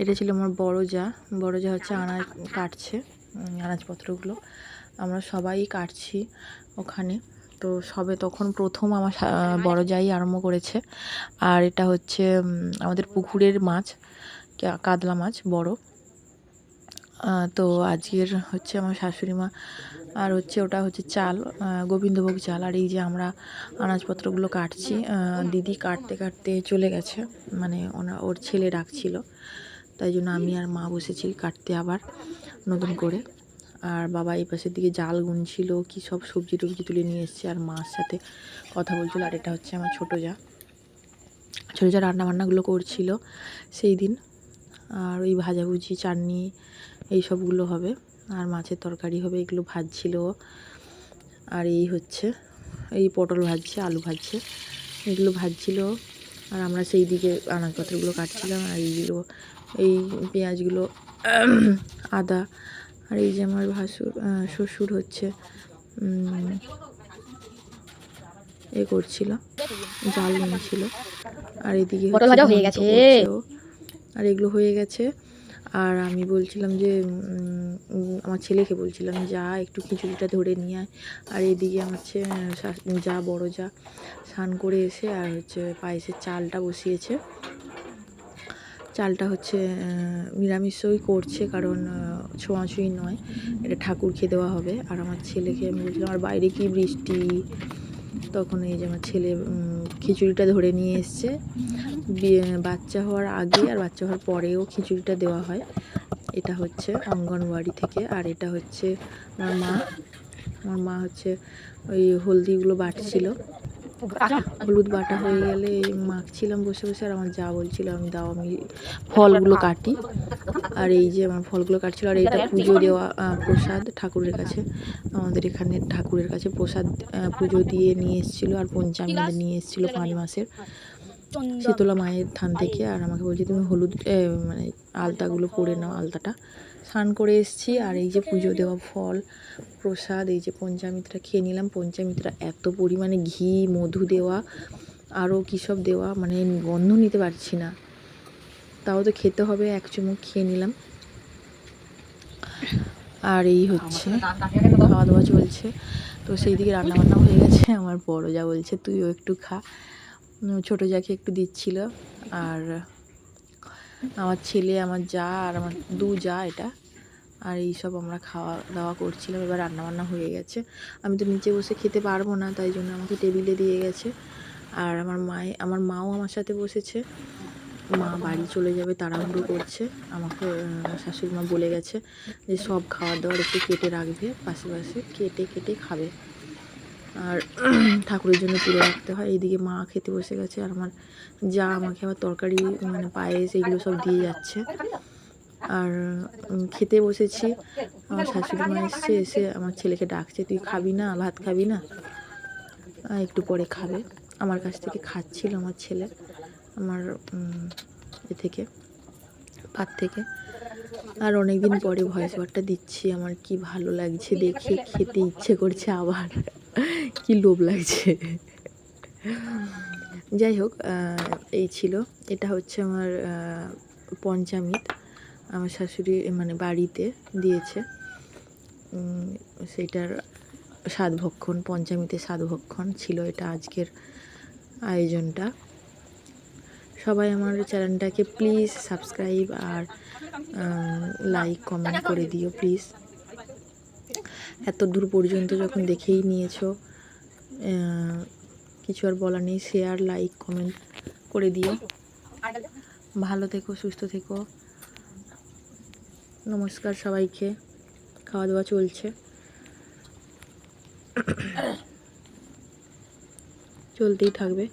এটা ছিল আমার বড় যা। বড় যা হচ্ছে আনাজ কাটছে আনাজপত্রগুলো। আমরা সবাই কাটছি ওখানে। তো সবে তখন প্রথম আমার বড় যাই আরম্ভ করেছে। আর এটা হচ্ছে আমাদের পুকুরের মাছ কাতলা মাছ, বড়। তো আজকের হচ্ছে আমার শাশুড়ি মা, আর হচ্ছে ওটা হচ্ছে চাল গোবিন্দভোগ চাল। আর এই যে আমরা আনাজপত্রগুলো কাটছি দিদি কাটতে কাটতে চলে গেছে। মানে ওনা, ওর ছেলে ডাকছিল। তাই জন্য আমি আর মা বসেছি কাটতে আবার নতুন করে। আর বাবা এই পাশের দিকে জাল গুনছিল, কি সব সবজি টবজি তুলে নিয়ে এসছে আর মার সাথে কথা বলছিল। আর এটা হচ্ছে আমার ছোটো যা। ছোটো যা রান্না বান্নাগুলো করছিল সেই দিন। আর ওই ভাজাভুজি চাটনি এই সবগুলো হবে। আর মাছের তরকারি হবে, এগুলো ভাজছিল আর এই হচ্ছে, এই পটল ভাজছে, আলু ভাজছে, এগুলো ভাজছিল আর আমরা সেই দিকে আনাজপত্রগুলো কাটছিলাম আর এইগুলো এই পেঁয়াজগুলো আদা আর এই যে আমার ভাসুর শ্বশুর হচ্ছে এ করছিল জাল নিয়েছিল আর এদিকে হয়ে গেছে। আর এগুলো হয়ে গেছে আর আমি বলছিলাম যে আমার ছেলেকে বলছিলাম, যা, একটু খিচুড়িটা ধরে নিয়ে আয়। আর এদিকে আমার ছে- শাশ- যা, বড় যা, স্নান করে এসে আর হচ্ছে পায়েসের চালটা বসিয়েছে। চালটা হচ্ছে নিরামিষই করছে কারণ ছোঁয়াছুঁয়ি নয়, এটা ঠাকুরকে দেওয়া হবে। আর আমার ছেলেকে আমি বলছিলাম, আর বাইরে কি বৃষ্টি? তখন এই যে আমার ছেলে খিচুড়িটা ধরে নিয়ে এসছে। বাচ্চা হওয়ার আগে আর বাচ্চা হওয়ার পরেও খিচুড়িটা দেওয়া হয়। এটা হচ্ছে অঙ্গনওয়াড়ি থেকে, আর এটা হচ্ছে আমার মা। আমার মা হচ্ছে ওই হলদিগুলো বাটছিল। হলুদ বাটা হয়ে গেলে মাখছিলাম বসে বসে আর আমার যা বলছিল আমি দাও, আমি ফলগুলো কাটি। আর এই যে আমার ফলগুলো কাটছিল, আর এটা পুজো দেওয়া প্রসাদ ঠাকুরের কাছে। আমাদের এখানে ঠাকুরের কাছে প্রসাদ পুজো দিয়ে নিয়ে এসেছিল আর পঞ্চামৃত নিয়ে এসেছিল পাঁচ মাসের। শীতলা মায়ের থান থেকে আর আমাকে বলছে, তুমি হলুদ মানে আলতাগুলো পরে নাও আলতাটা। স্নান করে এসেছি আর এই যে পুজো দেওয়া ফল, প্রসাদ, এই যে পঞ্চামিত্রা খেয়ে নিলাম। পঞ্চামৃতটা এত পরিমাণে ঘি, মধু দেওয়া আরও কী সব দেওয়া মানে গন্ধ নিতে পারছি না। তাও তো খেতে হবে, এক চুমুক খেয়ে নিলাম। আর এই হচ্ছে, খাওয়া দাওয়া চলছে। তো সেই দিকে রান্নাবান্না হয়ে গেছে, আমার বড় যা বলছে, তুইও একটু খা। ছোটো যাকে একটু দিচ্ছিল। আর আমার ছেলে, আমার যা আর আমার দু যা এটা। আর এই সব আমরা খাওয়া দাওয়া করছিলাম, এবার রান্নাবান্না হয়ে গেছে। আমি তো নিচে বসে খেতে পারব না, তাই জন্য আমাকে টেবিলে দিয়ে গেছে। আর আমার মায়ে, আমার মাও আমার সাথে বসেছে। মা বাড়ি চলে যাবে, তাড়াহুড়ো করছে। আমাকে শাশুড়ি মা বলে গেছে যে সব খাবার দাওয়ার একটু কেটে রাখবে, পাশে পাশে কেটে কেটে খাবে। আর ঠাকুরের জন্য তুলে রাখতে হয়। এইদিকে মা খেতে বসে গেছে আর আমার যা আমাকে আবার তরকারি মানে পায়েস এগুলো সব দিয়ে যাচ্ছে। আর খেতে বসেছি। আমার শাশুড়ি মা এসছে, এসে আমার ছেলেকে ডাকছে, তুই খাবি না? ভাত খাবি না? একটু পরে খাবে। আমার কাছ থেকে খাচ্ছিল আমার ছেলে, আমার এ থেকে পাত থেকে। আর অনেকদিন পরে ভয়েস ওভারটা দিচ্ছি। আমার কি ভালো লাগছে দেখে, খেতে ইচ্ছে করছে আবার। কি লোভ লাগছে? যাই হোক এই ছিল। এটা হচ্ছে আমার পঞ্চামিত। আমার শাশুড়ি মানে বাড়িতে দিয়েছে। সেটার সাতভক্ষণ পঞ্চামৃতে সাতভক্ষণ ছিল এটা আজকের আয়োজনটা। সবাই আমার চ্যানেলটাকে প্লিজ সাবস্ক্রাইব আর লাইক, কমেন্ট করে দিও প্লিজ। এত দূর পর্যন্ত যখন দেখেই নিয়েছো কিছু আর বলার নেই। শেয়ার লাইক কমেন্ট করে দিও। ভালো থেকো, সুস্থ থেকো। নমস্কার সবাইকে। খাওয়া দাওয়া চলছে। চলতেই থাকবে।